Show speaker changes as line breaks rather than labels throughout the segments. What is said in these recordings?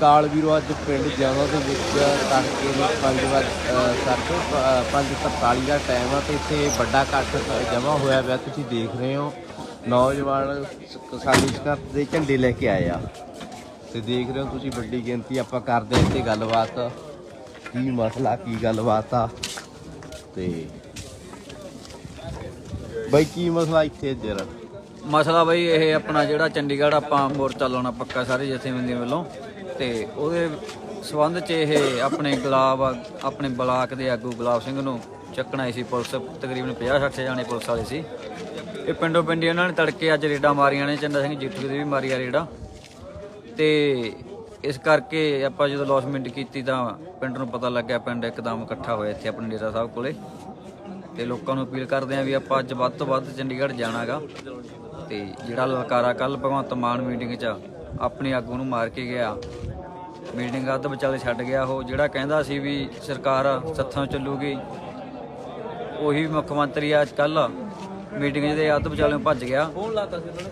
ਕਾਲ ਵੀਰੋ, ਅੱਜ ਪਿੰਡ ਜਾਵਾ ਦੇ ਵਿੱਚ ਤੜਕੇ ਨੂੰ 5 ਵਜੇ 5:43 ਦਾ ਟਾਈਮ ਆ ਤੇ ਇੱਥੇ ਵੱਡਾ ਇਕੱਠ ਜਮ੍ਹਾਂ ਹੋਇਆ ਪਿਆ। ਤੁਸੀਂ ਦੇਖ ਰਹੇ ਹੋ, ਨੌਜਵਾਨ ਕਿਸਾਨੀ ਸੰਘਰਸ਼ ਦੇ ਝੰਡੇ ਲੈ ਕੇ ਆਏ ਆ। ਤੇ ਦੇਖ ਰਹੇ ਹੋ ਤੁਸੀਂ ਵੱਡੀ ਗਿਣਤੀ ਆਪਾਂ ਕਰਦੇ ਹਾਂ ਇੱਥੇ ਗੱਲਬਾਤ। ਕੀ ਮਸਲਾ, ਕੀ ਗੱਲਬਾਤ ਆ? ਤੇ ਬਈ, ਕੀ ਮਸਲਾ ਇੱਥੇ ਜਰਾ?
ਮਸਲਾ ਬਈ ਇਹ ਆਪਣਾ ਜਿਹੜਾ ਚੰਡੀਗੜ੍ਹ ਆਪਾਂ ਮੋਰਚਾ ਲਾਉਣਾ ਪੱਕਾ, ਸਾਰੇ ਜਥੇਬੰਦੀਆਂ ਵੱਲੋਂ। ਤੇ ਉਹਦੇ ਸਬੰਧ 'ਚ ਇਹ ਆਪਣੇ ਗੁਲਾਬ ਆ ਆਪਣੇ ਬਲਾਕ ਦੇ ਆਗੂ ਗੁਲਾਬ ਸਿੰਘ ਨੂੰ ਚੱਕਣਾ ਹੀ ਸੀ ਪੁਲਿਸ, ਤਕਰੀਬਨ 50 60 ਜਾਣੇ ਪੁਲਿਸ ਵਾਲੇ ਸੀ। ਇਹ ਪਿੰਡੋਂ ਪਿੰਡੀ ਉਹਨਾਂ ਨੇ ਤੜਕੇ ਅੱਜ ਰੇਡਾਂ ਮਾਰੀਆਂ ਨੇ ਚੰਦਾ ਸਿੰਘ ਜੀਠੂ ਦੇ ਵੀ ਮਾਰੀਆਂ ਰੇਡਾਂ। ਤੇ ਇਸ ਕਰਕੇ ਆਪਾਂ ਜਦੋਂ ਲੌਸਮੈਂਟ ਕੀਤੀ ਤਾਂ ਪਿੰਡ ਨੂੰ ਪਤਾ ਲੱਗਿਆ, ਪਿੰਡ ਇੱਕਦਮ ਇਕੱਠਾ ਹੋਇਆ ਇੱਥੇ ਆਪਣੇ ਡੇਰਾ ਸਾਹਿਬ ਕੋਲੇ। ਤੇ ਲੋਕਾਂ ਨੂੰ ਅਪੀਲ ਕਰਦੇ ਆਂ ਵੀ ਆਪਾਂ ਅੱਜ ਵੱਧ ਤੋਂ ਵੱਧ ਚੰਡੀਗੜ੍ਹ ਜਾਣਾਗਾ। ਤੇ ਜਿਹੜਾ ਲਲਕਾਰਾ ਕੱਲ ਭਗਵੰਤ ਮਾਨ ਮੀਟਿੰਗ 'ਚ ਆਪਣੀ ਆਗੂ ਨੂੰ ਮਾਰ ਕੇ ਗਿਆ ਮੀਟਿੰਗ ਅੱਧ ਵਿਚਾਲੇ ਛੱਡ ਗਿਆ ਉਹ, ਜਿਹੜਾ ਕਹਿੰਦਾ ਸੀ ਵੀ ਸਰਕਾਰ ਸੱਥਾਂ ਚੱਲੂਗੀ, ਉਹੀ ਮੁੱਖ ਮੰਤਰੀ ਅੱਜ ਕੱਲ ਮੀਟਿੰਗ ਦੇ ਅੱਧ ਵਿਚਾਲੇ ਭੱਜ ਗਿਆ।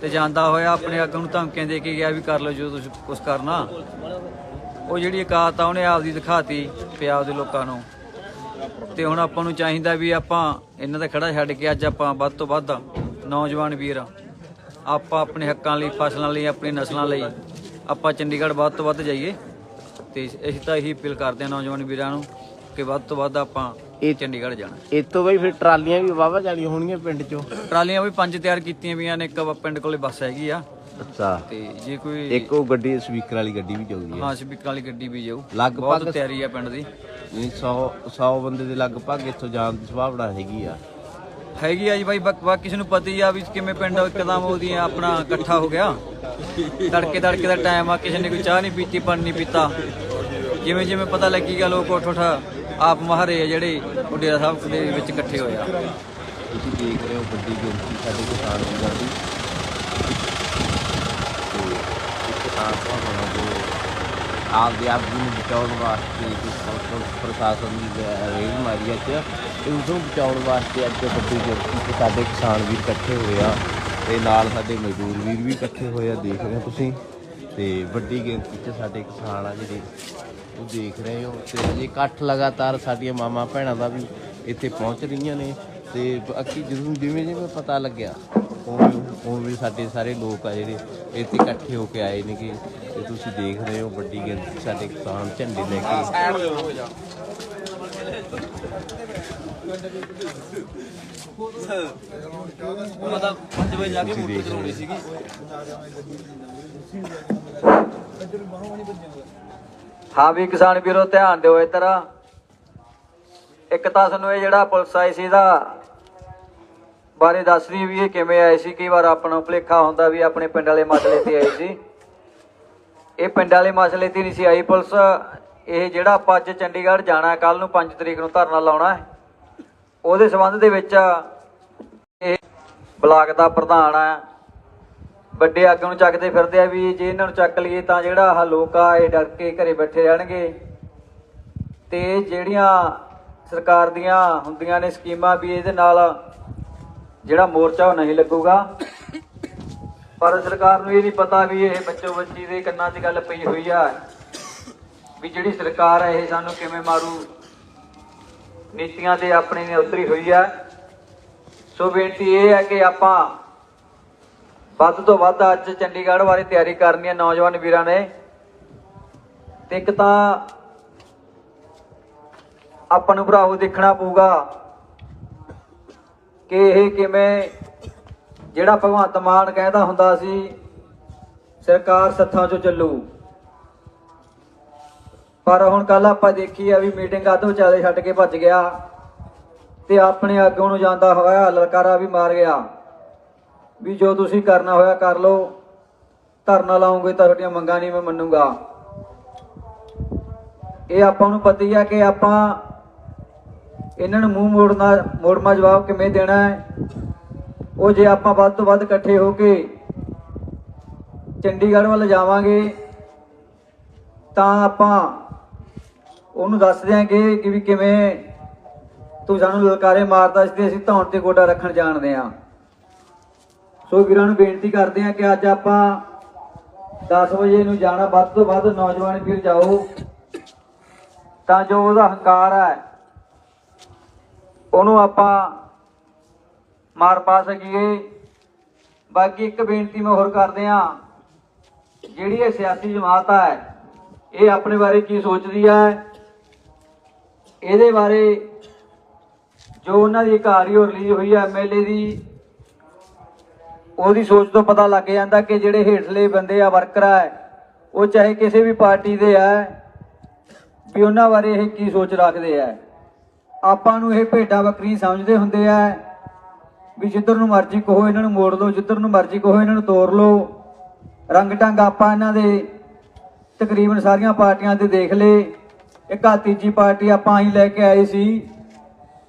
ਤੇ ਜਾਂਦਾ ਹੋਇਆ ਆਪਣੇ ਅੱਗ ਨੂੰ ਧਮਕੀਆਂ ਦੇ ਕੇ ਗਿਆ ਵੀ ਕਰ ਲਓ ਜੋ ਤੁਸੀਂ ਕੁਝ ਕਰਨਾ। ਉਹ ਜਿਹੜੀ ਔਕਾਤ ਆ, ਉਹਨੇ ਆਪਦੀ ਦਿਖਾਤੀ ਪੰਜਾਬ ਦੇ ਲੋਕਾਂ ਨੂੰ। ਤੇ ਹੁਣ ਆਪਾਂ ਨੂੰ ਚਾਹੀਦਾ ਵੀ ਆਪਾਂ ਇਹਨਾਂ ਦਾ ਖੜਾ ਛੱਡ ਕੇ ਅੱਜ ਆਪਾਂ ਵੱਧ ਤੋਂ ਵੱਧ ਨੌਜਵਾਨ ਵੀਰ, ਆਪਾਂ ਆਪਣੇ ਹੱਕਾਂ ਲਈ, ਫਸਲਾਂ ਲਈ ਆਪਣੀ ਨਸਲਾਂ ਲਈ ਆਪਾਂ ਚੰਡੀਗੜ੍ਹ ਵੱਧ ਤੋਂ ਵੱਧ ਜਾਈਏ। ਤੇ ਅਸੀਂ ਤਾਂ ਇਹੀ ਅਪੀਲ ਕਰਦੇ ਹਾਂ ਨੌਜਵਾਨ ਵੀਰਾਂ ਨੂੰ ਕਿ ਵੱਧ ਤੋਂ ਵੱਧ ਆਪਾਂ
ਇਹ-
ਚੰਡੀਗੜ੍ਹ ਜਾਣਾ।
ਇਹ ਤੋਂ ਬਈ ਫਿਰ ਟਰਾਲੀਆਂ ਵੀ ਵਾਵਾ ਜਾਣੀਆਂ ਹੋਣਗੀਆਂ ਪਿੰਡ ਚੋਂ?
ਟਰਾਲੀਆਂ ਵੀ ਪੰਜ ਤਿਆਰ ਕੀਤੀਆਂ ਵੀਆਂ ਨੇ ਇੱਕ ਪਿੰਡ ਕੋਲੇ ਬੱਸ ਹੈਗੀ ਆ।
ਅੱਛਾ।
ਤੇ ਜੇ ਕੋਈ
ਇੱਕ ਉਹ ਗੱਡੀ ਸਪੀਕਰ ਵਾਲੀ ਗੱਡੀ ਵੀ ਚੱਲਦੀ ਹੈ
ਹਾਂ ਸਪੀਕਰ ਵਾਲੀ ਗੱਡੀ ਵੀ ਜਾਊ।
ਲਗਭਗ-
ਤਿਆਰੀ ਆ ਪਿੰਡ ਦੀ।
100 100 ਬੰਦੇ ਦੇ ਲਗਭਗ ਇੱਥੋਂ ਜਾਣ ਦੀ ਸੰਭਾਵਨਾ ਹੈਗੀ ਆ।
ਹੈਗੀ ਆ ਜੀ ਬਾਈ ਬਾਕ- ਕਿਸੇ ਨੂੰ ਪਤਾ ਹੀ ਆ ਵੀ ਕਿਵੇਂ ਪਿੰਡ ਇੱਕਦਮ ਉਹਦੀ ਆਪਣਾ ਇਕੱਠਾ ਹੋ ਗਿਆ। ਤੜਕੇ ਤੜਕੇ ਦਾ ਟਾਈਮ ਆ, ਕਿਸੇ ਨੇ ਕੋਈ ਚਾਹ ਨਹੀਂ ਪੀਤੀ, ਪਾਣੀ ਨਹੀਂ ਪੀਤਾ। ਜਿਵੇਂ ਜਿਵੇਂ ਪਤਾ ਲੱਗੀਗਾ ਲੋਕ ਉੱਠ ਉੱਠ ਆਪ ਮਹਾਰੇ ਆ ਜਿਹੜੇ ਉਹ ਡੇਰਾ ਸਾਹਿਬ ਦੇ ਵਿੱਚ ਇਕੱਠੇ ਹੋਏ
ਤੁਸੀਂ ਦੇਖ ਰਹੇ ਹੋ ਵੱਡੀ ਗਿਣਤੀ ਸਾਡੇ ਕਿਸਾਨ ਵੀਰਾਂ ਦੀ। ਤੇ ਇਹ ਕਿਸਾਨ ਭਾਈਆਂ ਜੋ ਆਪਦੇ ਆਪ ਨੂੰ ਬਚਾਉਣ ਵਾਸਤੇ ਪ੍ਰਸ਼ਾਸਨ ਦੀ ਰੇਲ ਮਾਰੀ ਅੱਜ। ਤੇ ਨੂੰ ਬਚਾਉਣ ਵਾਸਤੇ ਅੱਜ ਵੱਡੀ ਗਿਣਤੀ 'ਚ ਸਾਡੇ ਕਿਸਾਨ ਵੀਰ ਇਕੱਠੇ ਹੋਏ ਆ ਤੇ ਨਾਲ ਸਾਡੇ ਮਜ਼ਦੂਰ ਵੀਰ ਵੀ ਇਕੱਠੇ ਹੋਏ ਆ, ਦੇਖ ਰਹੇ ਹੋ ਤੁਸੀਂ ਤੇ ਵੱਡੀ ਗਿਣਤੀ 'ਚ ਸਾਡੇ ਕਿਸਾਨ ਆ ਜਿਹੜੇ ਉਹ ਦੇਖ ਰਹੇ ਹੋ ਤੇ ਅਜੇ ਇਕੱਠ ਲਗਾਤਾਰ ਸਾਡੀਆਂ ਮਾਮਾ ਭੈਣਾਂ ਦਾ ਵੀ ਇੱਥੇ ਪਹੁੰਚ ਰਹੀਆਂ ਨੇ ਤੇ ਬਾਕੀ ਜਦੋਂ ਜਿਵੇਂ ਜਿਵੇਂ ਪਤਾ ਲੱਗਿਆ ਉਹ ਵੀ ਸਾਡੇ ਸਾਰੇ ਲੋਕ ਆ ਜਿਹੜੇ ਇੱਥੇ ਇਕੱਠੇ ਹੋ ਕੇ ਆਏ ਨੇਗੇ ਤੇ ਤੁਸੀਂ ਦੇਖ ਰਹੇ ਹੋ ਵੱਡੀ ਗਿਣਤੀ 'ਚ ਸਾਡੇ ਕਿਸਾਨ ਝੰਡੇ ਲੈ ਕੇ। ਤੁਸੀਂ ਦੇਖ ਰਹੇ ਹੋ
ਹਾਂ ਵੀ ਕਿਸਾਨ ਵੀਰੋ, ਧਿਆਨ ਦਿਓ ਇੱਧਰ ਇੱਕ ਤਾਂ ਸਾਨੂੰ ਇਹ ਜਿਹੜਾ ਪੁਲਿਸ ਆਈ ਸੀ ਦਾ ਬਾਰੇ ਦੱਸ ਰਹੀ ਵੀ ਇਹ ਕਿਵੇਂ ਆਏ ਸੀ। ਕਈ ਵਾਰ ਆਪਾਂ ਨੂੰ ਭੁਲੇਖਾ ਹੁੰਦਾ ਵੀ ਆਪਣੇ ਪਿੰਡ ਵਾਲੇ ਮਸਲੇ ਤੇ ਆਏ ਸੀ। ਇਹ ਪਿੰਡ ਵਾਲੇ ਮਸਲੇ ਤੇ ਨਹੀਂ ਸੀ ਆਈ ਪੁਲਿਸ। ਇਹ ਜਿਹੜਾ ਆਪਾਂ ਅੱਜ ਚੰਡੀਗੜ੍ਹ ਜਾਣਾ ਕੱਲ ਨੂੰ 5 ਤਰੀਕ ਨੂੰ ਧਰਨਾ ਲਾਉਣਾ ਹੈ। ਉਹਦੇ ਸੰਬੰਧ ਦੇ ਵਿੱਚ ਇਹ ਬਲਾਕ ਦਾ ਪ੍ਰਧਾਨ ਹੈ। ਵੱਡੇ ਆਗੂ ਨੂੰ ਚੱਕਦੇ ਫਿਰਦੇ ਆ ਵੀ ਜੇ ਇਹਨਾਂ ਨੂੰ ਚੱਕ ਲਈਏ ਤਾਂ ਜਿਹੜਾ ਆਹ ਲੋਕ ਆ, ਇਹ ਡਰ ਕੇ ਘਰੇ ਬੈਠੇ ਰਹਿਣਗੇ। ਤੇ ਜਿਹੜੀਆਂ ਸਰਕਾਰ ਦੀਆਂ ਹੁੰਦੀਆਂ ਨੇ ਸਕੀਮਾਂ ਵੀ ਇਹਦੇ ਨਾਲ ਜਿਹੜਾ ਮੋਰਚਾ ਉਹ ਨਹੀਂ ਲੱਗੂਗਾ। ਪਰ ਸਰਕਾਰ ਨੂੰ ਇਹ ਨਹੀਂ ਪਤਾ ਵੀ ਇਹ ਬੱਚੋ ਬੱਚੀ ਦੇ ਕੰਨਾਂ 'ਚ ਗੱਲ ਪਈ ਹੋਈ ਆ, ਵੀ ਜਿਹੜੀ ਸਰਕਾਰ ਹੈ ਇਹ ਸਾਨੂੰ ਕਿਵੇਂ ਮਾਰੂ। ਨੀਤੀਆਂ ਤੇ ਆਪਣੀ ਨੇ ਉਤਰੀ ਹੋਈ ਹੈ। ਸੋ ਬੇਨਤੀ ਇਹ ਹੈ ਕਿ ਆਪਾਂ ਵੱਧ ਤੋਂ ਵੱਧ ਅੱਜ ਚੰਡੀਗੜ੍ਹ ਬਾਰੇ ਤਿਆਰੀ ਕਰਨੀ ਹੈ ਨੌਜਵਾਨ ਵੀਰਾਂ ਨੇ। ਤੇ ਇੱਕ ਤਾਂ ਆਪਾਂ ਨੂੰ ਭਰਾਓ ਦੇਖਣਾ ਪਊਗਾ ਕਿ ਇਹ ਕਿਵੇਂ, ਜਿਹੜਾ ਭਗਵੰਤ ਮਾਨ ਕਹਿੰਦਾ ਹੁੰਦਾ ਸੀ, ਸਰਕਾਰ ਸੱਥਾਂ 'ਚੋਂ ਚੱਲੂ। ਪਰ ਹੁਣ ਕੱਲ ਆਪਾਂ ਦੇਖੀ ਆ ਵੀ ਮੀਟਿੰਗ ਅੱਧ ਵਿਚਾਲੇ ਛੱਡ ਕੇ ਭੱਜ ਗਿਆ ਤੇ ਆਪਣੇ ਆਗੂ ਨੂੰ ਜਾਂਦਾ ਹੋਇਆ ਲਲਕਾਰਾ ਵੀ ਮਾਰ ਗਿਆ। ਵੀ ਜੋ ਤੁਸੀਂ ਕਰਨਾ ਹੋਇਆ ਕਰ ਲਓ, ਧਰਨਾ ਲਾਉਂਗੇ ਤਾਂ ਤੁਹਾਡੀਆਂ ਮੰਗਾਂ ਨਹੀਂ ਮੈਂ ਮੰਨੂਗਾ। ਇਹ ਆਪਾਂ ਨੂੰ ਪਤਾ ਹੀ ਆ ਕਿ ਆਪਾਂ ਇਹਨਾਂ ਨੂੰ ਮੂੰਹ ਮੋੜਨਾ, ਮੋੜਮਾ ਜਵਾਬ ਕਿਵੇਂ ਦੇਣਾ ਹੈ। ਉਹ ਜੇ ਆਪਾਂ ਵੱਧ ਤੋਂ ਵੱਧ ਇਕੱਠੇ ਹੋ ਕੇ ਚੰਡੀਗੜ੍ਹ ਵੱਲ ਜਾਵਾਂਗੇ, ਤਾਂ ਆਪਾਂ ਉਹਨੂੰ ਦੱਸ ਦਿਆਂਗੇ ਕਿ ਵੀ ਕਿਵੇਂ ਤੂੰ ਸਾਨੂੰ ਲਲਕਾਰੇ ਮਾਰਦਾ ਸੀ ਤੇ ਅਸੀਂ ਧੌਣ ਤੇ ਗੋਡਾ ਰੱਖਣ ਜਾਣਦੇ ਆ। ਸੋ ਵੀਰਾਂ ਨੂੰ ਬੇਨਤੀ ਕਰਦੇ ਆ ਕਿ ਅੱਜ ਆਪਾਂ 10 ਵਜੇ ਨੂੰ ਜਾਣਾ, ਵੱਧ ਤੋਂ ਵੱਧ ਨੌਜਵਾਨ ਵੀਰ ਜਾਓ। ਤਾਂ ਜੋ ਉਹਦਾ ਹੰਕਾਰ ਹੈ, ਉਹਨੂੰ ਆਪਾਂ ਮਾਰ ਪਾ ਸਕੀਏ। ਬਾਕੀ ਇੱਕ ਬੇਨਤੀ ਮੈਂ ਹੋਰ ਕਰਦੇ ਆ, ਜਿਹੜੀ ਇਹ ਸਿਆਸੀ ਜਮਾਤ ਹੈ, ਇਹ ਆਪਣੇ ਬਾਰੇ ਕੀ ਸੋਚਦੀ ਹੈ ਇਹਦੇ ਬਾਰੇ ਜੋ ਉਹਨਾਂ ਦੀ ਘਾਰੀ ਹੋ ਰਿਲੀਜ਼ ਹੋਈ ਹੈ ਐਮਐਲਏ ਦੀ, ਉਹਦੀ ਸੋਚ ਤੋਂ ਪਤਾ ਲੱਗ ਜਾਂਦਾ ਕਿ ਜਿਹੜੇ ਹੇਠਲੇ ਬੰਦੇ ਆ ਵਰਕਰ ਆ, ਉਹ ਚਾਹੇ ਕਿਸੇ ਵੀ ਪਾਰਟੀ ਦੇ ਆ, ਵੀ ਉਹਨਾਂ ਬਾਰੇ ਇਹ ਕੀ ਸੋਚ ਰੱਖਦੇ ਆ। ਆਪਾਂ ਨੂੰ ਇਹ ਭੇਡਾਂ ਬੱਕਰੀ ਸਮਝਦੇ ਹੁੰਦੇ ਆ ਵੀ ਜਿੱਧਰ ਨੂੰ ਮਰਜ਼ੀ ਕਹੋ ਇਹਨਾਂ ਨੂੰ ਮੋੜ ਲਓ, ਜਿੱਧਰ ਨੂੰ ਮਰਜ਼ੀ ਕਹੋ ਇਹਨਾਂ ਨੂੰ ਤੋੜ ਲਓ। ਰੰਗ ਢੰਗ ਆਪਾਂ ਇਹਨਾਂ ਦੇ ਤਕਰੀਬਨ ਸਾਰੀਆਂ ਪਾਰਟੀਆਂ 'ਤੇ ਦੇਖ ਲਏ। ਇੱਕ ਆ ਤੀਜੀ ਪਾਰਟੀ ਆਪਾਂ ਹੀ ਲੈ ਕੇ ਆਏ ਸੀ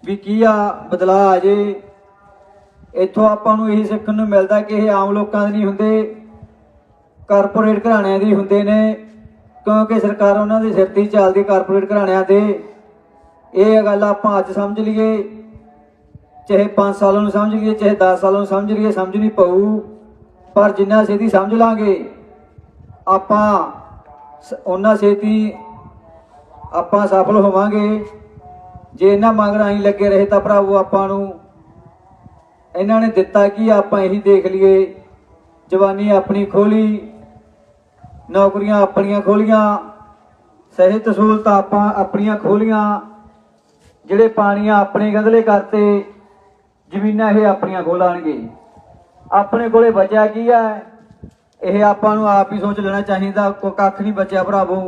ਵੀ ਕੀ ਆ ਬਦਲਾਅ ਆ ਜੇ। ਇੱਥੋਂ ਆਪਾਂ ਨੂੰ ਇਹੀ ਸਿੱਖਣ ਨੂੰ ਮਿਲਦਾ ਕਿ ਇਹ ਆਮ ਲੋਕਾਂ ਦੇ ਨਹੀਂ ਹੁੰਦੇ ਕਾਰਪੋਰੇਟ ਘਰਾਣਿਆਂ ਦੇ ਹੁੰਦੇ ਨੇ, ਕਿਉਂਕਿ ਸਰਕਾਰ ਉਹਨਾਂ ਦੇ ਸਿਰ ਤੇ ਚੱਲਦੀ ਕਾਰਪੋਰੇਟ ਘਰਾਣਿਆਂ ਦੇ ਇਹ ਗੱਲ ਆਪਾਂ ਅੱਜ ਸਮਝ ਲਈਏ, ਚਾਹੇ 5 ਸਾਲਾਂ ਨੂੰ ਸਮਝ ਲਈਏ, ਚਾਹੇ 10 ਸਾਲਾਂ ਨੂੰ ਸਮਝ ਲਈਏ ਸਮਝਣੀ ਪਊ। ਪਰ ਜਿੰਨਾ ਛੇਤੀ ਸਮਝ ਲਾਂਗੇ, ਆਪਾਂ ਸ- ਉਹਨਾਂ ਛੇਤੀ ਆਪਾਂ ਸਫਲ ਹੋਵਾਂਗੇ। ਜੇ ਇਹਨਾਂ ਮੰਗਰਾਂ ਹੀ ਲੱਗੇ ਰਹੇ ਤਾਂ ਭਰਾਵੋ ਆਪਾਂ ਨੂੰ ਇਹਨਾਂ ਨੇ ਦਿੱਤਾ ਕੀ, ਆਪਾਂ ਇਹੀ ਦੇਖ ਲਈਏ। ਜਵਾਨੀ ਆਪਣੀ ਖੋਲੀ, ਨੌਕਰੀਆਂ ਆਪਣੀਆਂ ਖੋਲੀਆਂ, ਸਿਹਤ ਸਹੂਲਤਾਂ ਆਪਾਂ ਆਪਣੀਆਂ ਖੋਲੀਆਂ, ਜਿਹੜੇ ਪਾਣੀਆਂ ਆਪਣੇ ਗੰਦਲੇ ਕਰਤੇ, ਜ਼ਮੀਨਾਂ ਇਹ ਆਪਣੀਆਂ ਖੋਲਾਣਗੇ ਆਪਣੇ ਕੋਲੇ ਬਚਿਆ ਕੀ ਹੈ? ਇਹ ਆਪਾਂ ਨੂੰ ਆਪ ਹੀ ਸੋਚ ਲੈਣਾ ਚਾਹੀਦਾ ਕੋ ਕੱਖ ਨਹੀਂ ਬਚਿਆ ਭਰਾਵੋ।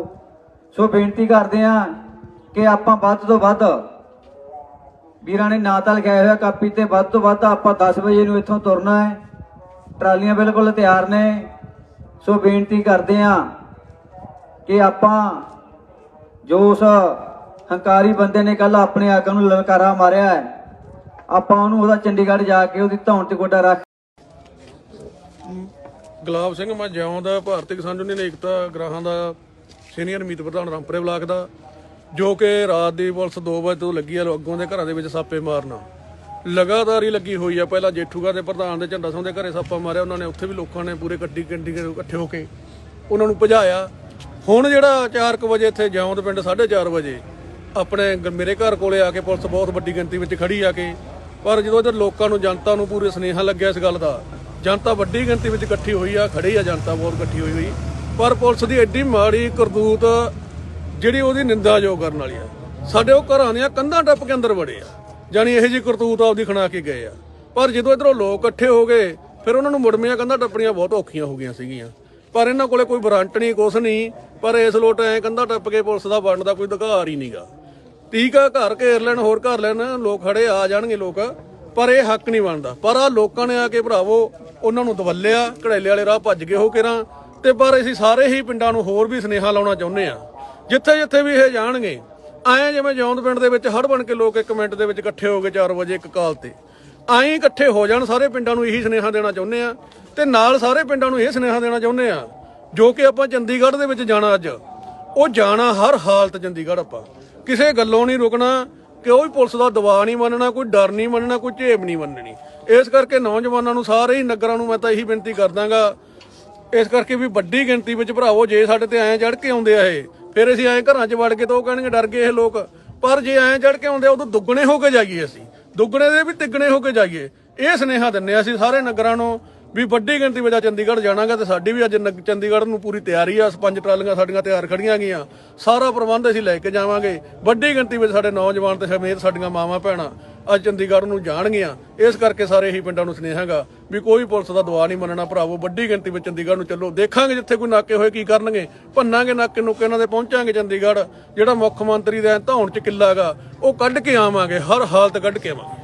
ਸੋ ਬੇਨਤੀ ਕਰਦੇ ਆ ਕਿ ਆਪਾਂ ਵੱਧ ਤੋਂ ਵੱਧ ਵੀਰਾਂ ਨੇ ਨਾਂ ਤਾਂ ਲਿਖਿਆ ਹੋਇਆ ਕਾਪੀ ਤੇ, ਵੱਧ ਤੋਂ ਵੱਧ ਆਪਾਂ 10 ਵਜੇ ਨੂੰ ਇੱਥੋਂ ਤੁਰਨਾ ਹੈ। ਟਰਾਲੀਆਂ ਬਿਲਕੁਲ ਤਿਆਰ ਨੇ। ਸੋ ਬੇਨਤੀ ਕਰਦੇ ਆ ਕਿ ਆਪਾਂ ਜੋ ਉਸ ਹੰਕਾਰੀ ਬੰਦੇ ਨੇ ਕੱਲ ਆਪਣੇ ਆਗੂ ਨੂੰ ਲਲਕਾਰਾ ਮਾਰਿਆ ਹੈ, ਆਪਾਂ ਉਹਨੂੰ ਉਹਦਾ ਚੰਡੀਗੜ੍ਹ ਜਾ ਕੇ ਉਹਦੀ ਧੌਣ ਤੇ ਗੋਡਾ ਰੱਖ
ਗੁਲਾਬ ਸਿੰਘ, ਮੈਂ ਜਿਉਂ ਦਾ ਭਾਰਤੀ ਕਿਸਾਨ ਯੂਨੀਅਨ ਏਕਤਾ ਗ੍ਰਾਹਾਂ ਦਾ ਸੀਨੀਅਰ ਮੀਤ ਪ੍ਰਧਾਨ ਰਾਮਪੁਰੇ ਬਲਾਕ ਦਾ, ਜੋ ਕਿ ਰਾਤ ਦੀ ਪੁਲਿਸ 2 ਵਜੇ ਤੋਂ ਲੱਗੀ ਆ ਅੱਗੋਂ ਦੇ ਘਰਾਂ ਦੇ ਵਿੱਚ ਸਾਪੇ ਮਾਰਨਾ। ਲਗਾਤਾਰ ਹੀ ਲੱਗੀ ਹੋਈ ਆ, ਪਹਿਲਾਂ ਜੇਠੂਗਾ ਦੇ ਪ੍ਰਧਾਨ ਦੇ ਝੰਡਾ ਸਿੰਘ ਦੇ ਘਰੇ ਸਾਪਾ ਮਾਰਿਆ, ਉਹਨਾਂ ਨੇ ਉੱਥੇ ਵੀ ਲੋਕਾਂ ਨੇ ਪੂਰੇ ਗੱਡੀ ਗੱਡੀ ਇਕੱਠੇ ਹੋ ਕੇ ਉਹਨਾਂ ਨੂੰ ਭਜਾਇਆ। ਹੁਣ ਜਿਹੜਾ 4:00 ਵਜੇ ਇੱਥੇ ਜੌਂਦ ਦੇ ਪਿੰਡ 4:30 ਵਜੇ, ਆਪਣੇ ਮੇਰੇ ਘਰ ਕੋਲੇ ਆ ਕੇ ਪੁਲਿਸ ਬਹੁਤ ਵੱਡੀ ਗਿਣਤੀ ਵਿੱਚ ਖੜੀ ਆ ਕੇ, ਪਰ ਜਦੋਂ ਇੱਧਰ ਲੋਕਾਂ ਨੂੰ, ਜਨਤਾ ਨੂੰ ਪੂਰੇ ਸਨੇਹਾ ਲੱਗਿਆ ਇਸ ਗੱਲ ਦਾ, ਜਨਤਾ ਵੱਡੀ ਗਿਣਤੀ ਵਿੱਚ ਇਕੱਠੀ ਹੋਈ ਆ, ਖੜੀ ਆ, ਜਨਤਾ ਬਹੁਤ ਇਕੱਠੀ ਹੋਈ ਹੋਈ। ਪਰ ਪੁਲਿਸ ਦੀ ਐਡੀ ਮਾੜੀ ਕਰਤੂਤ ਜਿਹੜੀ ਉਹਦੀ ਨਿੰਦਾ ਜੋ ਕਰਨ ਵਾਲੀ ਆ। ਸਾਡੇ ਉਹ ਘਰਾਂ ਦੀਆਂ ਕੰਧਾਂ ਟੱਪ ਕੇ ਅੰਦਰ ਵੜੇ ਆ। ਜਾਨੀ ਇਹੋ ਜੀ ਕਰਤੂਤ ਆਪਦੀ ਖਣਾ ਕੇ ਗਏ ਆ। ਪਰ ਜਦੋਂ ਇਧਰੋਂ ਲੋਕ ਇਕੱਠੇ ਹੋ ਗਏ, ਫਿਰ ਉਹਨਾਂ ਨੂੰ ਮੁੜਮੀਆਂ ਕੰਧਾਂ ਟੱਪਣੀਆਂ ਬਹੁਤ ਔਖੀਆਂ ਹੋ ਗਈਆਂ ਸੀਗੀਆਂ। ਪਰ ਇਹਨਾਂ ਕੋਲੇ ਕੋਈ ਵਾਰੰਟ ਨਹੀਂ, ਕੁਛ ਨਹੀਂ। ਪਰ ਇਸ ਲੋਟ ਐ ਕੰਧਾਂ ਟੱਪ ਕੇ ਪੁਲਿਸ ਦਾ ਬਣਨ ਦਾ ਕੋਈ ਅਧਿਕਾਰ ਹੀ ਨਹੀਂਗਾ। ਠੀਕ ਆ, ਘਰ ਘੇਰ ਲੈਣ, ਹੋਰ ਘਰ ਲੈਣ, ਲੋਕ ਖੜੇ ਆ ਜਾਣਗੇ ਲੋਕ। ਪਰ ਇਹ ਹੱਕ ਨਹੀਂ ਬਣਦਾ। ਪਰ ਆ ਲੋਕਾਂ ਨੇ ਆ ਕੇ ਭਰਾਵੋ, ਉਹਨਾਂ ਨੂੰ ਦਵੱਲਿਆ, ਘੜੇਲੇ ਵਾਲੇ ਰਾਹ ਭੱਜ ਗਏ ਹੋ ਕਿਰਾਂ ਤੇ ਪਰ ਅਸੀਂ ਸਾਰੇ ਹੀ ਪਿੰਡਾਂ ਨੂੰ ਹੋਰ ਵੀ ਸੁਨੇਹਾ ਲਾਉਣਾ ਚਾਹੁੰਦੇ ਆ ਜਿੱਥੇ ਜਿੱਥੇ ਵੀ ਇਹ ਜਾਣਗੇ, ਐਂ ਜਿਵੇਂ ਜੌਂਦ ਪਿੰਡ ਦੇ ਵਿੱਚ ਹੜ ਬਣ ਕੇ ਲੋਕ ਇੱਕ ਮਿੰਟ ਦੇ ਵਿੱਚ ਇਕੱਠੇ ਹੋ ਗਏ 4 ਵਜੇ ਇੱਕ ਕਾਲ ਤੇ, ਐਂ ਇਕੱਠੇ ਹੋ ਜਾਣ, ਸਾਰੇ ਪਿੰਡਾਂ ਨੂੰ ਇਹੀ ਸੁਨੇਹਾ ਦੇਣਾ ਚਾਹੁੰਦੇ ਆ ਤੇ ਨਾਲ ਸਾਰੇ ਪਿੰਡਾਂ ਨੂੰ ਇਹ ਸੁਨੇਹਾ ਦੇਣਾ ਚਾਹੁੰਦੇ ਆ ਜੋ ਕਿ ਆਪਾਂ ਚੰਡੀਗੜ੍ਹ ਦੇ ਵਿੱਚ ਜਾਣਾ ਅੱਜ, ਉਹ ਜਾਣਾ ਹਰ ਹਾਲਤ ਚੰਡੀਗੜ੍ਹ ਆਪਾਂ। ਕਿਸੇ ਗੱਲੋਂ ਨਹੀਂ ਰੁਕਣਾ, ਕੋਈ ਪੁਲਿਸ ਦਾ ਦਬਾਅ ਨਹੀਂ ਮੰਨਣਾ, ਕੋਈ ਡਰ ਨਹੀਂ ਮੰਨਣਾ, ਕੋਈ ਝੇਬ ਨਹੀਂ ਮੰਨਣੀ। ਇਸ ਕਰਕੇ ਨੌਜਵਾਨਾਂ ਨੂੰ, ਸਾਰੇ ਹੀ ਨਗਰਾਂ ਨੂੰ ਮੈਂ ਤਾਂ ਇਹੀ ਬੇਨਤੀ ਕਰਦਾਗਾ ਇਸ ਕਰਕੇ ਵੀ ਵੱਡੀ ਗਿਣਤੀ ਵਿੱਚ ਭਰਾਵੋ ਜੇ ਸਾਡੇ ਤੇ ਐਂ ਚੜ ਕੇ ਆਉਂਦੇ ਆ ਇਹ, ਫਿਰ ਅਸੀਂ ਐਂ ਘਰਾਂ 'ਚ ਵੜ ਕੇ ਤਾਂ ਉਹ ਕਹਿਣਗੇ ਡਰ ਗਏ ਇਹ ਲੋਕ। ਪਰ ਜੇ ਐਂ ਚੜ ਕੇ ਆਉਂਦੇ ਆ, ਉਦੋਂ ਦੁੱਗਣੇ ਹੋ ਕੇ ਜਾਈਏ ਅਸੀਂ। ਦੁੱਗਣੇ ਦੇ ਵੀ ਤਿੱਗਣੇ ਹੋ ਕੇ ਜਾਈਏ। ਇਹ ਸੁਨੇਹਾ ਦਿੰਨੇ ਆ ਅਸੀਂ ਸਾਰੇ ਨਗਰਾਂ ਨੂੰ ਵੀ ਵੱਡੀ ਗਿਣਤੀ ਵਿੱਚ ਅੱਜ ਚੰਡੀਗੜ੍ਹ ਜਾਣਾਗਾ ਤੇ ਸਾਡੀ ਵੀ ਅੱਜ ਨਗ- ਚੰਡੀਗੜ੍ਹ ਨੂੰ ਪੂਰੀ ਤਿਆਰੀ ਆ, ਪੰਜ ਟਰਾਲੀਆਂ ਸਾਡੀਆਂ ਤਿਆਰ ਖੜੀਆਂ ਗਈਆਂ। ਸਾਰਾ ਪ੍ਰਬੰਧ ਅਸੀਂ ਲੈ ਕੇ ਜਾਵਾਂਗੇ। ਵੱਡੀ ਗਿਣਤੀ ਵਿੱਚ ਸਾਡੇ ਨੌਜਵਾਨ ਤੇ ਸਮੇਤ ਸਾਡੀਆਂ ਮਾਵਾਂ ਭੈਣਾਂ ਅੱਜ ਚੰਡੀਗੜ੍ਹ ਨੂੰ ਜਾਣਗੀਆਂ। ਇਸ ਕਰਕੇ ਸਾਰੇ ਹੀ ਪਿੰਡਾਂ ਨੂੰ ਸੁਨੇਹਾਗਾ ਵੀ ਕੋਈ ਪੁਲਿਸ ਦਾ ਦਵਾ ਨਹੀਂ ਮੰਨਣਾ ਭਰਾਵੋ। ਵੱਡੀ ਗਿਣਤੀ ਵਿੱਚ ਚੰਡੀਗੜ੍ਹ ਨੂੰ ਚੱਲੋ। ਦੇਖਾਂਗੇ ਜਿੱਥੇ ਕੋਈ ਨਾਕੇ ਹੋਏ ਕੀ ਕਰਨਗੇ। ਭੰਨਾਂਗੇ ਨਾਕੇ ਨੁਕੇ ਇਹਨਾਂ ਦੇ, ਪਹੁੰਚਾਂਗੇ ਚੰਡੀਗੜ੍ਹ। ਜਿਹੜਾ ਮੁੱਖ ਮੰਤਰੀ ਦਾ ਧੌਣ ਚ ਕਿੱਲਾਗਾ ਉਹ ਕੱਢ ਕੇ ਆਵਾਂਗੇ, ਹਰ ਹਾਲਤ ਕੱਢ ਕੇ ਆਵਾਂਗੇ।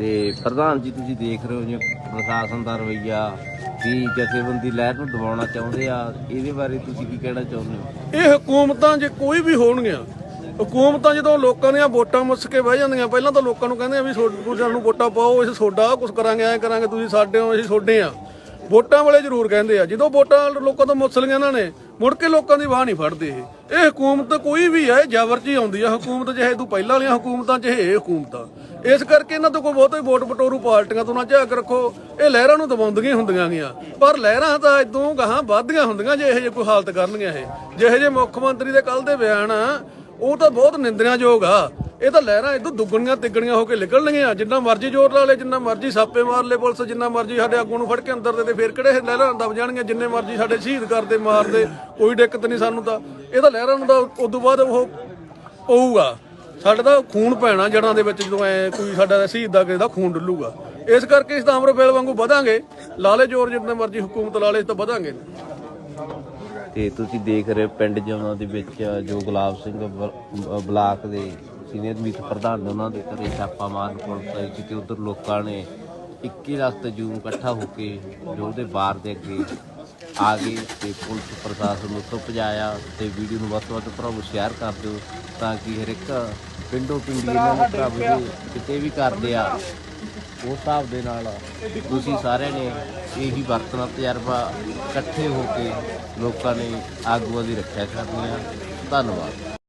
ਤੇ ਪ੍ਰਧਾਨ ਜੀ ਤੁਸੀਂ ਦੇਖ ਰਹੇ ਹੋ ਜੀ ਪ੍ਰਸ਼ਾਸਨ ਦਾ ਰਵਈਆ, ਵੀ ਜਥੇਬੰਦੀ ਲਹਿਰ ਨੂੰ ਦਬਾਉਣਾ ਚਾਹੁੰਦੇ ਆ, ਇਹਦੇ ਬਾਰੇ ਤੁਸੀਂ ਕੀ ਕਹਿਣਾ ਚਾਹੁੰਦੇ ਹੋ?
ਇਹ ਹਕੂਮਤਾਂ ਜੇ ਕੋਈ ਵੀ ਹੋਣਗੀਆਂ, ਹਕੂਮਤਾਂ ਜਦੋਂ ਲੋਕਾਂ ਦੀਆਂ ਵੋਟਾਂ ਮੁੱਸ ਕੇ ਬਹਿ ਜਾਂਦੀਆਂ, ਪਹਿਲਾਂ ਤਾਂ ਲੋਕਾਂ ਨੂੰ ਕਹਿੰਦੇ ਆ ਵੀ ਸੋ- ਤੁਸੀਂ ਸਾਨੂੰ ਵੋਟਾਂ ਪਾਓ, ਅਸੀਂ ਤੁਹਾਡਾ ਕੁਝ ਕਰਾਂਗੇ, ਐ ਕਰਾਂਗੇ, ਤੁਸੀਂ ਸਾਡੇ ਹੋ, ਅਸੀਂ ਤੁਹਾਡੇ ਆ। ਵੋਟਾਂ ਵਾਲੇ ਜ਼ਰੂਰ ਕਹਿੰਦੇ ਆ। ਜਦੋਂ ਵੋਟਾਂ ਲੋਕਾਂ ਤੋਂ ਮੁੱਸ ਮੁਸਲੀਆਂ ਇਹਨਾਂ ਨੇ ਮੁੜ ਕੇ ਲੋਕਾਂ ਦੀ ਬਾਹ ਨਹੀਂ ਫੜਦੇ ਇਹ। ਇਹ ਹਕੂਮਤ ਕੋਈ ਵੀ ਹੈ ਜ਼ਬਰ 'ਚ ਹੀ ਆਉਂਦੀ ਹੈ ਹਕੂਮਤ ਜਿਹੇ ਤੂੰ ਪਹਿਲਾਂ ਵਾਲੀਆਂ ਹਕੂਮਤਾਂ ਜਿਹੇ ਇਹ ਹਕੂਮਤਾਂ। ਇਸ ਕਰਕੇ ਇਹਨਾਂ ਤੋਂ ਕੋਈ ਬਹੁਤੇ ਵੋਟ ਬਟੋਰੂ ਪਾਰਟੀਆਂ ਤੋਂ ਨਾ ਝਾਕ ਰੱਖੋ। ਇਹ ਲਹਿਰਾਂ ਨੂੰ ਦਬਾਉਂਦੀਆਂ ਹੁੰਦੀਆਂ ਗੀਆਂ। ਪਰ ਲਹਿਰਾਂ ਤਾਂ ਇਦੋਂ ਗਾਹਾਂ ਵੱਧਦੀਆਂ ਹੁੰਦੀਆਂ ਜੇ ਇਹੋ ਜਿਹੇ ਕੋਈ ਹਾਲਤ ਕਰਨਗੀਆਂ ਇਹ। ਜਿਹੇ ਜੇ ਮੁੱਖ ਮੰਤਰੀ ਦੇ ਕੱਲ ਦੇ ਬਿਆਨ ਆ, ਉਹ ਤਾਂ ਬਹੁਤ ਨਿੰਦਣਯੋਗ ਆ। ਇਹ ਤਾਂ ਲਹਿਰਾਂ ਇਦੋਂ ਦੁੱਗਣੀਆਂ ਤਿੱਗਣੀਆਂ ਹੋ ਕੇ ਨਿਕਲਣਗੀਆਂ। ਜਿੰਨਾ ਮਰਜ਼ੀ ਜ਼ੋਰ ਲਾ ਲੇ, ਜਿੰਨਾ ਮਰਜ਼ੀ ਸਾਪੇ ਮਾਰ ਲੇ ਪੁਲਿਸ, ਜਿੰਨਾ ਮਰਜ਼ੀ ਸਾਡੇ ਆਗੂ ਨੂੰ ਫੜ ਕੇ ਅੰਦਰ ਦੇ ਤੇ ਫੇਰ ਕਿਹੜੇ ਲਹਿਰਾਂ ਦਬ ਜਾਣਗੀਆਂ? ਜਿੰਨੇ ਮਰਜ਼ੀ ਸਾਡੇ ਸ਼ਹੀਦ ਕਰਦੇ, ਮਾਰਦੇ, ਕੋਈ ਦਿੱਕਤ ਨਹੀਂ ਸਾਨੂੰ ਤਾਂ। ਇਹ ਤਾਂ ਲਹਿਰਾਂ ਨੂੰ ਤਾਂ ਉਦੋਂ ਬਾਅਦ ਉਹ ਪਊਗਾ। ਸਾਡੇ ਤਾਂ ਖੂਨ ਪੈਣਾ ਜੜਾਂ ਦੇ ਵਿੱਚ ਜਦੋਂ ਐ ਕੋਈ ਸਾਡਾ ਸ਼ਹੀਦ ਦਾ ਕਿਸੇ ਦਾ ਖੂਨ ਡੁੱਲੂਗਾ। ਇਸ ਕਰਕੇ ਇਸ ਤਾਂ ਅਮਰਪਾਲ ਵਾਂਗੂ ਵਧਾਂਗੇ। ਲਾਲੇ ਜ਼ੋਰ, ਜਿੰਨਾ ਮਰਜ਼ੀ ਹਕੂਮਤ ਲਾਲੇ ਤਾਂ ਵਧਾਂਗੇ।
ਤੇ ਤੁਸੀਂ ਦੇਖ ਰਹੇ ਹੋ ਪਿੰਡ ਜਮਨਾ ਦੇ ਵਿੱਚ ਜੋ ਗੁਲਾਬ ਸਿੰਘ ਬਲਾਕ ਦੇ ਸੀਨੀਅਰ ਮੀਤ ਪ੍ਰਧਾਨ ਨੇ ਉਹਨਾਂ ਦੇ ਘਰੇ ਛਾਪਾ ਮਾਰਨ ਪੁਲਿਸ ਆਈ ਸੀ ਤੇ ਉਧਰ ਲੋਕਾਂ ਨੇ 21 ਲੱਖ ਤੇ ਜੂਮ ਇਕੱਠਾ ਹੋ ਕੇ ਜੋ ਉਹਦੇ ਬਾਰ ਦੇ ਅੱਗੇ ਆ ਗਏ ਤੇ ਪੁਲਿਸ ਪ੍ਰਸ਼ਾਸਨ ਨੂੰ ਉੱਥੋਂ ਭਜਾਇਆ ਤੇ ਵੀਡੀਓ ਨੂੰ ਵੱਧ ਤੋਂ ਵੱਧ ਭਰਾਵੋ ਸ਼ੇਅਰ ਕਰ ਦਿਓ ਤਾਂ ਕਿ ਹਰ ਇੱਕ ਪਿੰਡੋਂ ਪਿੰਡੀ ਇਹਨਾਂ ਨੂੰ ਭਰਾਵੋ ਜੀ ਕਿਤੇ ਵੀ ਕਰਦੇ ਆ ਉਸ ਹਿਸਾਬ ਦੇ ਨਾਲ ਤੁਸੀਂ ਸਾਰਿਆਂ ਨੇ ਇਹੀ ਵਰਤਣਾ ਤਜਰਬਾ ਇਕੱਠੇ ਹੋ ਕੇ ਲੋਕਾਂ ਨੇ ਆਗੂਆਂ ਦੀ ਰੱਖਿਆ ਕਰਨੀ ਆ। ਧੰਨਵਾਦ।